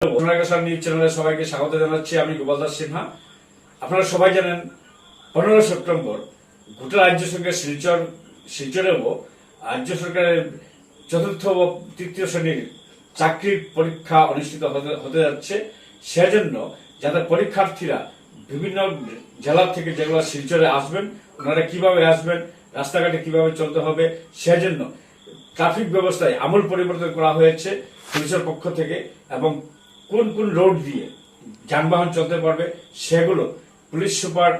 Sonagachhi news চ্যানেলে সবাইকে স্বাগত জানাচ্ছি। আমি গোপাল দাস সিনহা। আপনারা সবাই জানেন, পনেরো সেপ্টেম্বর গোটা রাজ্য সরকার শিলচর, শিলচরেও রাজ্য সরকারের চতুর্থ ও তৃতীয় শ্রেণির চাকরির পরীক্ষা অনুষ্ঠিত হতে যাচ্ছে। সেজন্য যাতে পরীক্ষার্থীরা বিভিন্ন জেলা থেকে যেগুলো শিলচরে আসবেন, ওনারা কীভাবে আসবেন, রাস্তাঘাটে কীভাবে চলতে হবে, সেজন্য ট্রাফিক ব্যবস্থায় আমূল পরিবর্তন করা হয়েছে পুলিশের পক্ষ থেকে এবং কোন কোন রোড দিয়ে যানবাহন চলতে পারবে, সেগুলো পুলিশ সুপার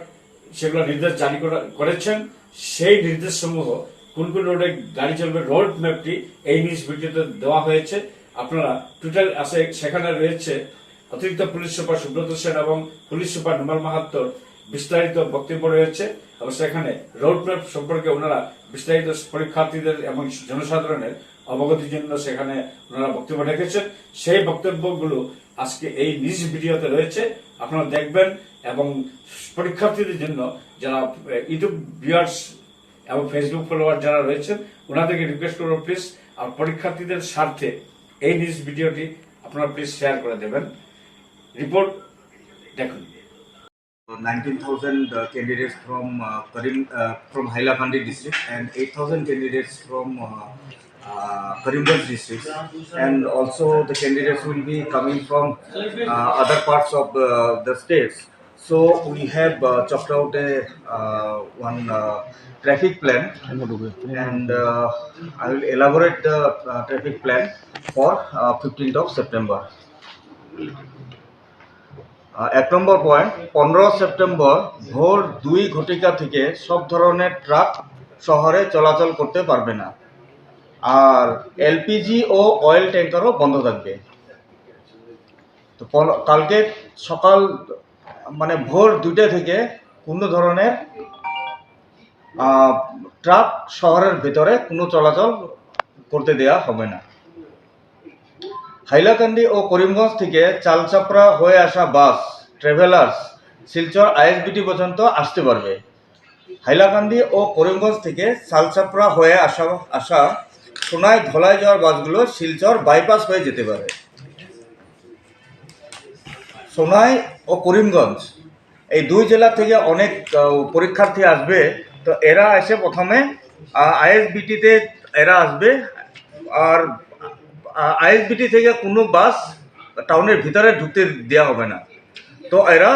সেগুলো নির্দেশ জারি করা- করেছেন। সেই নির্দেশ সমূহ কোন কোন রোডে গাড়ি চলবে, রোড ম্যাপটি এই নিউজ ভিডিওতে দেওয়া হয়েছে। আপনারা টোটাল আছে, সেখানে রয়েছে অতিরিক্ত পুলিশ সুপার সুব্রত সেন এবং পুলিশ সুপার নির্মল মাহাত্তর বিস্তারিত বক্তব্য রয়েছে এবং সেখানে রোড ম্যাপ সম্পর্কে ওনারা বিস্তারিত পরীক্ষার্থীদের এবং জনসাধারণের অবগতির জন্য সেখানে ওনারা বক্তব্য রেখেছেন। সেই বক্তব্যগুলো আজকে এই নিজ ভিডিওতে রয়েছে। আপনারা দেখবেন এবং পরীক্ষার্থীদের জন্য যারা ইউটিউব ভিউয়ার্স এবং ফেসবুক ফলোয়ার যারা রয়েছেন ওনাদেরকে রিকোয়েস্ট করব প্লিজ আর পরীক্ষার্থীদের স্বার্থে এই নিউজ ভিডিওটি আপনারা প্লিজ শেয়ার করে দেবেন। রিপোর্ট দেখুন। 19,000 uh, candidates from uh, Karim uh, from Hailakandi district and 8,000 candidates from uh, uh, Karimganj district and also the candidates will be coming from uh, other parts of uh, the states. So we have uh, chalked out a uh, one uh, traffic plan and uh, I will elaborate the uh, traffic plan for uh, 15th of September. এক নম্বর point পনেরো September ভোর দুই ঘটিকা থেকে সব ধরনের truck শহরে চলাচল করতে পারবে না আর এলপিজি ও অয়েল ট্যাঙ্কারও বন্ধ থাকবে। তো কালকে সকাল মানে ভোর দুইটা থেকে কোনো ধরনের ট্রাক শহরের ভিতরে কোনো চলাচল করতে দেয়া হবে না। হাইলাকান্দি ও করিমগঞ্জ থেকে চালচাপড়া হয়ে আসা বাস ট্রাভেলার্স শিলচর আইএসবিটি পর্যন্ত আসতে পারবে। হাইলাকান্দি ও করিমগঞ্জ থেকে চালচাপড়া হয়ে আসা আসা সোনায় ধলাই যাওয়ার বাসগুলো শিলচর বাইপাস হয়ে যেতে পারে। সোনাই ও করিমগঞ্জ, এই দুই জেলা থেকে অনেক পরীক্ষার্থী আসবে। তো এরা এসে প্রথমে আইএসবিটিতে এরা আসবে। আর আইএসবিটি থেকে কোনো বাস টাউনের ভিতরে ঢুকতে দেওয়া হবে না। তো এরা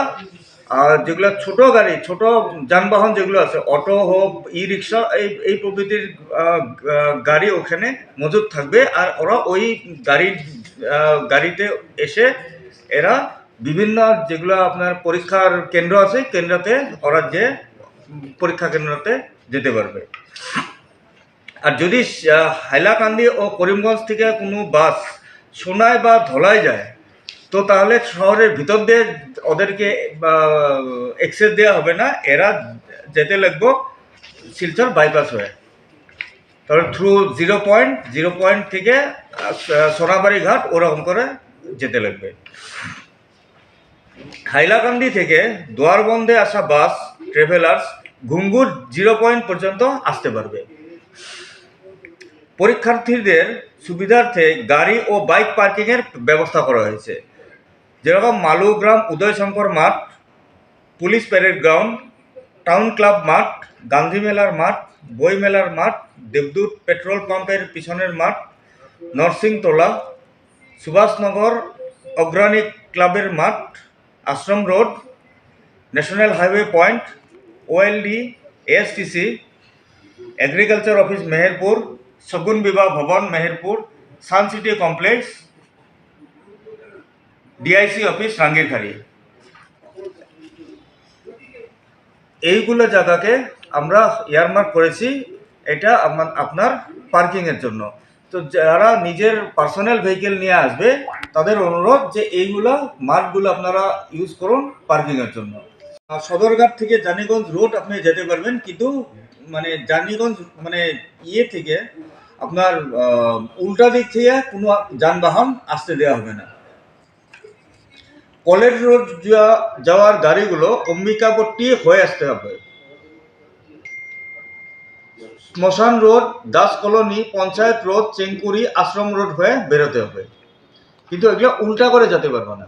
আহ, যেগুলো ছোট গাড়ি ছোট যানবাহন যেগুলো আছে অটো হোক ই রিক্সা এই এই প্রভৃতির গাড়ি ওখানে মজুদ থাকবে। আর ওরা ওই গাড়ির গাড়িতে এসে এরা বিভিন্ন যেগুলো আপনার পরীক্ষার কেন্দ্র আছে কেন্দ্রতে ওরা যে পরীক্ষা কেন্দ্রতে যেতে পারবে। আর যদি হাইলাকান্দি ও করিমগঞ্জ থেকে কোনো বাস সোনায় বা ধলাই যায় তো তাহলে শহরের ভিতর দিয়ে ওদেরকে এক্সেস দেওয়া হবে না, এরা যেতে লাগবো শিলচর বাইপাস হয়ে। তাহলে through zero point zero point থেকে সোনাবাড়ি ঘাট ওরকম করে যেতে লাগবে। হাইলাকান্দি থেকে দোয়ারবন্দে আসা bus travellers Ghungoor zero point পর্যন্ত আসতে পারবে। পরীক্ষার্থীদের সুবিধার্থে গাড়ি ও বাইক পার্কিংয়ের ব্যবস্থা করা হয়েছে। যেরকম মালুগ্রাম উদয়শঙ্কর মাঠ, police parade ground, town club মাঠ, গান্ধী মেলার মাঠ, বই মেলার মাঠ, দেবদূত পেট্রোল পাম্পের পিছনের মাঠ নরসিংতলা সুভাষনগর অগ্রাণী ক্লাবের মাঠ, Ashram road, national highway point, OLD, ASTC, agriculture office Meherpur, Shagun Bibaha Bhawan Meherpur, Sun City complex DIC office Rangirkhari এইগুলো জায়গাকে আমরা এয়ারমার্ক করেছি, এটা আপনার পার্কিংয়ের জন্য। তো যারা নিজের পার্সোনাল ভেহিকেল নিয়ে আসবে, তাদের অনুরোধ যে এইগুলো মাঠগুলো আপনারা ইউজ করুন পার্কিংয়ের জন্য। সদরঘাট থেকে জানিগঞ্জ রোড আপনি যেতে পারবেন, কিন্তু মানে জানিগঞ্জ মানে ইয়ে থেকে আপনার উল্টা দিক থেকে কোনো যানবাহন আসতে দেওয়া হবে না। কলেজ রোড যাওয়ার গাড়িগুলো অম্বিকাপট্টি হয়ে আসতে হবে। Shmashan road, Das colony, Panchayat road, Chenkuri Ashram road হয়ে বেরোতে হবে। কিন্তু এগুলো উল্টা করে যেতে পারবে না।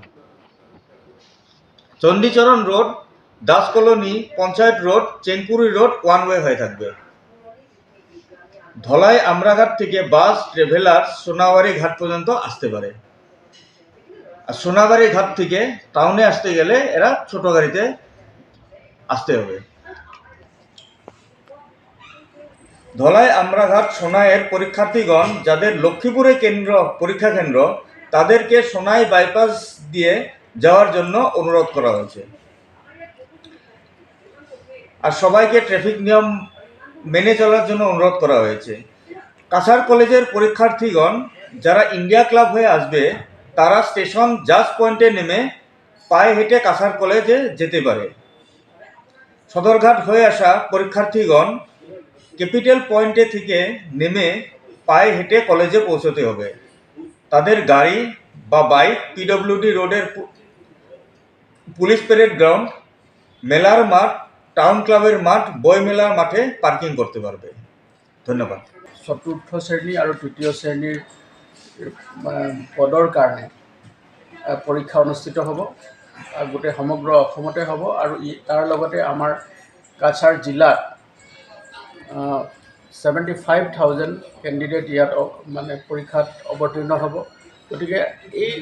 Chandicharan road, Das colony, Panchayat road, Chenkuri road one way হয়ে থাকবে। ধলাই আমরাঘাট থেকে বাস, ট্রেভেলার সোনাবাড়ি ঘাট পর্যন্ত আসতে পারে। আর সোনাবাড়ি ঘাট থেকে টাউনে আসতে গেলে এরা ছোট গাড়িতে আসতে হবে। ধলাই আমরাঘাট সোনাইয়ের পরীক্ষার্থীগণ, যাদের লক্ষ্মীপুরে কেন্দ্র, পরীক্ষা কেন্দ্র, তাদেরকে সোনাই বাইপাস দিয়ে যাওয়ার জন্য অনুরোধ করা হয়েছে। আর সবাইকে ট্রাফিক নিয়ম মেনে চলার জন্য অনুরোধ করা হয়েছে। কাছার কলেজের পরীক্ষার্থীগণ, যারা ইন্ডিয়া ক্লাব হয়ে আসবে তারা স্টেশন জাজ পয়েন্টে নেমে পায়ে হেঁটে কাছার কলেজে যেতে পারে। সদরঘাট হয়ে আসা পরীক্ষার্থীগণ ক্যাপিটাল পয়েন্টে থেকে নেমে পায়ে হেঁটে কলেজে পৌঁছতে হবে। তাদের গাড়ি বা বাইক পিডব্লিউডি রোডের পুলিশ প্যারেড গ্রাউন্ড মেলার মাঠ টাউন ক্লাবের মাঠ বই মেলার মাঠে পার্কিং করতে পারবে। ধন্যবাদ। চতুর্থ শ্রেণি আর তৃতীয় আহ, পদৰ কাৰণে পৰীক্ষা অনুষ্ঠিত হ'ব গোটেই সমগ্ৰ অসমতে হ'ব আৰু ই তাৰ লগতে আমাৰ কাছাৰ জিলাত ছেভেণ্টি ফাইভ থাউজেণ্ড কেণ্ডিডেট ইয়াত মানে পৰীক্ষাত অৱতীৰ্ণ হ'ব। গতিকে এই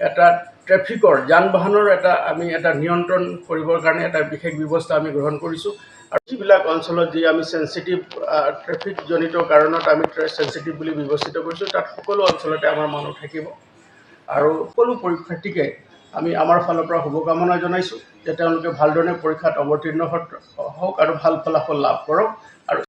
এটা ট্ৰেফিকৰ যান বাহনৰ এটা আমি এটা নিয়ন্ত্ৰণ কৰিবৰ কাৰণে এটা বিশেষ ব্যৱস্থা আমি গ্ৰহণ কৰিছোঁ। আৰু যিবিলাক অঞ্চলত যি আমি চেঞ্চিটিভ ট্ৰেফিকজনিত কাৰণত আমি চেঞ্চিটিভ বুলি বিবেচিত কৰিছোঁ তাত সকলো অঞ্চলতে আমাৰ মানুহ থাকিব। আৰু সকলো পৰীক্ষাৰ্থীকে আমি আমাৰ ফালৰ পৰা শুভকামনা জনাইছোঁ যে তেওঁলোকে ভালধৰণে পৰীক্ষাত অৱতীৰ্ণ হওক হওক আৰু ভাল ফলাফল লাভ কৰক। আৰু